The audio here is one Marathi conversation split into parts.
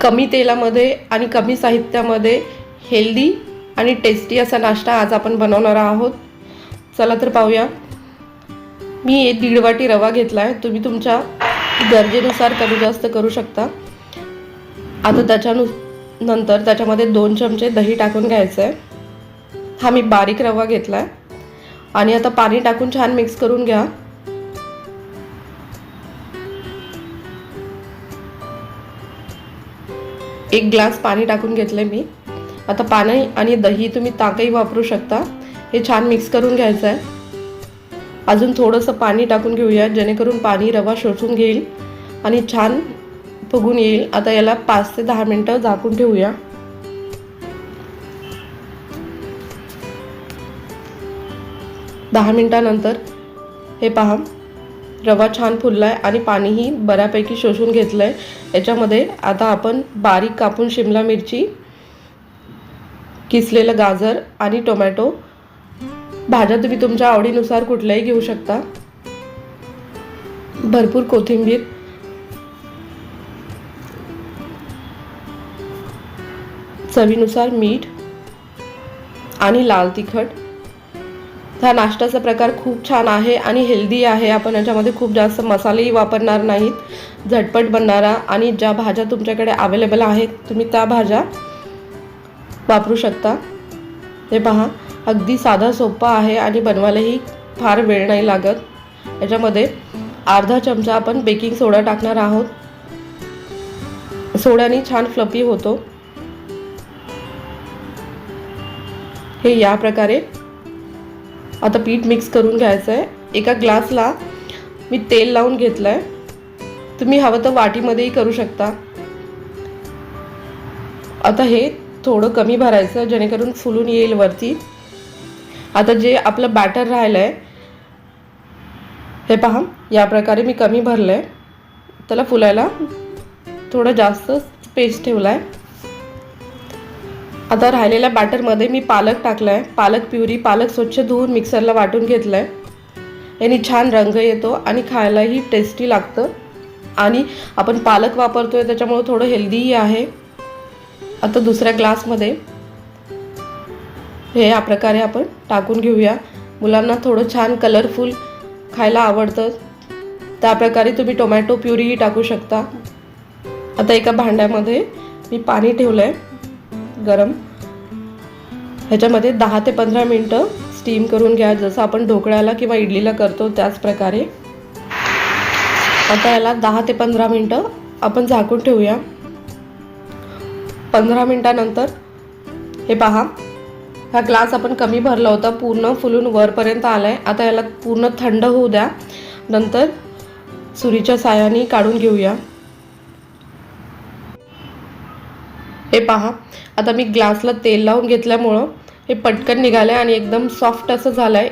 कमी तेलामध्ये आणि कमी साहित्यामध्ये हेल्दी आणि टेस्टी असा नाश्ता आज आपण बनवणार आहोत. चला तर पाहूया. मी एक दीड वाटी रवा घेतला आहे तुम्ही तुमच्या गरजेनुसार कमी जास्त करू शकता. आता त्याच्यानु नंतर त्याच्यामध्ये दोन चमचे दही टाकून घ्यायचं आहे हा मी बारीक रवा घेतला आहे आणि आता पाणी टाकून छान मिक्स करून घ्या. एक ग्लास पाणी टाकून घेतलं मी. आता पाणी आणि दही तुम्ही ताकही वापरू शकता. हे छान मिक्स करून घ्यायचं आहे अजून थोडंसं पाणी टाकून घेऊया जेणेकरून पाणी रवा शोषून घेईल आणि छान फुगून येईल. आता याला पाच ते दहा मिनटं झाकून ठेवूया. दहा मिनटानंतर हे पहा. रवा छान फुलला आहे आणि पाणीही बऱ्यापैकी शोषून घेतलं आहे याच्यामध्ये आता आपण बारीक कापून शिमला मिरची किसलेलं गाजर आणि टोमॅटो. भाज्या तुम्ही तुमच्या आवडीनुसार कुठल्याही घेऊ शकता. भरपूर कोथिंबीर. चवीनुसार मीठ आणि लाल तिखट. हा नाश्त्याचा प्रकार खूप छान आहे आणि हेल्दी आहे. आपण याच्यामध्ये खूप जास्त मसालेही वापरणार नाहीत. झटपट बनणारा आणि ज्या भाज्या तुमच्याकडे अवेलेबल आहेत तुम्ही त्या भाज्या वापरू शकता. हे पहा अगदी साधा सोपा आहे आणि बनवायलाही फार वेळ नाही लागत. याच्यामध्ये अर्धा चमचा आपण बेकिंग सोडा टाकणार आहोत. सोड्याने छान फ्लफी होतो. हे या प्रकारे आता पीठ मिक्स करून घ्यायचं आहे एका ग्लासला मी तेल लावून घेतलं आहे तुम्ही हवं तर वाटीमध्येही करू शकता. आता हे थोडं कमी भरायचं जेणेकरून फुलून येईल वरती. आता जे आपलं बॅटर राहिलं आहे हे पहा या प्रकारे मी कमी भरलं आहे त्याला फुलायला थोडं जास्त स्पेस ठेवला आहे आता राहिलेल्या बॅटरमध्ये मी पालक टाकला आहे पालक प्युरी पालक स्वच्छ धुवून मिक्सरला वाटून घेतलं आहे याने छान रंग येतो आणि खायलाही टेस्टी लागतं. आणि आपण पालक वापरतोय त्याच्यामुळं थोडं हेल्दीही आहे. आता दुसऱ्या ग्लासमध्ये हे या प्रकारे आपण टाकून घेऊया. मुलांना थोडं छान कलरफुल खायला आवडतं. त्या प्रकारे तुम्ही टोमॅटो प्युरीही टाकू शकता. आता एका भांड्यामध्ये मी पाणी ठेवलं आहे गरम. ह्याच्यामध्ये दहा ते पंधरा मिनटं स्टीम करून घ्या. जसं आपण ढोकळ्याला किंवा इडलीला करतो त्याच प्रकारे. आता याला दहा ते पंधरा मिनटं आपण झाकून ठेवूया. पंधरा मिनटानंतर हे पहा. हा ग्लास आपण कमी भरला होता. पूर्ण फुलून वरपर्यंत आला आहे आता याला पूर्ण थंड होऊ द्या. नंतर सुरीच्या सायाने काढून घेऊया. हे पहा. आता मी ग्लासला तेल लावून घेतल्यामुळं हे पटकन निघालं आहे आणि एकदम सॉफ्ट असं झालं आहे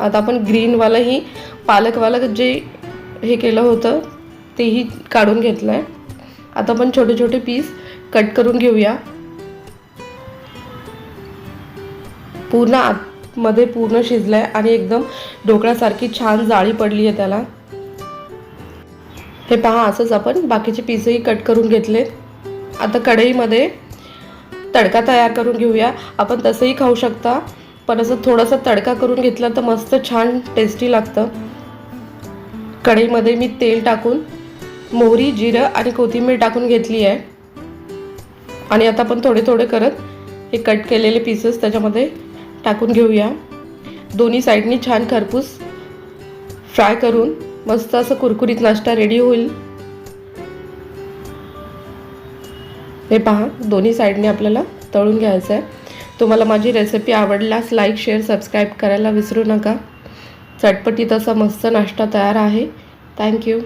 आता आपण ग्रीनवालंही पालकवालं जे हे केलं होतं तेही काढून घेतलं आहे आता आपण छोटे छोटे पीस कट करून घेऊया. पूर्ण आतमध्ये पूर्ण शिजलं आहे आणि एकदम ढोकळ्यासारखी छान जाळी पडली आहे त्याला. हे पहा असंच आपण बाकीचे पीसही कट करून घेतले. आता कढईमध्ये तडका तयार करून घेऊया. आपण तसंही खाऊ शकता पण असं थोडंसं तडका करून घेतला तर मस्त छान टेस्टी लागतं. कढईमध्ये मी तेल टाकून मोहरी जिरं आणि कोथिंबीर टाकून घेतली आहे. आणि आता आपण थोडे थोडे करत हे कट केलेले पीसेस त्याच्यामध्ये टाकून घेऊया. दोन्ही साईडनी छान खरपूस फ्राय करून मस्त असं कुरकुरीत नाश्ता रेडी होईल. हे पहा दोन्ही साईडने आपल्याला तळून घ्यायचं आहे. तुम्हाला माझी रेसिपी आवडल्यास लाईक शेअर सबस्क्राईब करायला विसरू नका. चटपटीत असा मस्त नाश्ता तयार आहे. थँक्यू